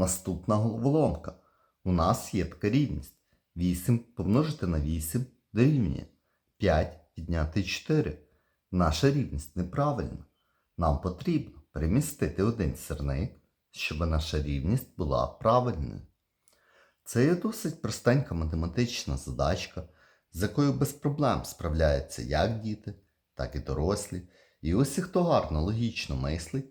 Наступна головоломка. У нас є така рівність. 8 помножити на 8 дорівнює 5 відняти 4. Наша рівність неправильна. Нам потрібно перемістити один сірник, щоб наша рівність була правильною. Це є досить простенька математична задачка, з якою без проблем справляються як діти, так і дорослі. І усі, хто гарно логічно мислить,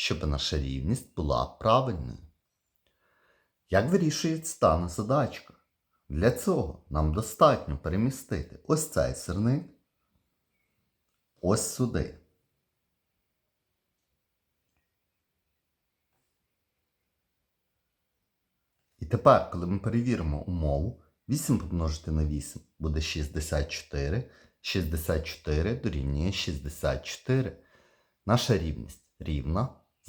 щоб наша рівність була правильною. Як вирішується дана задачка? Для цього нам достатньо перемістити ось цей сирник ось сюди. І тепер, коли ми перевіримо умову, 8 помножити на 8 буде 64. 64 дорівнює 64. Наша рівність рівна.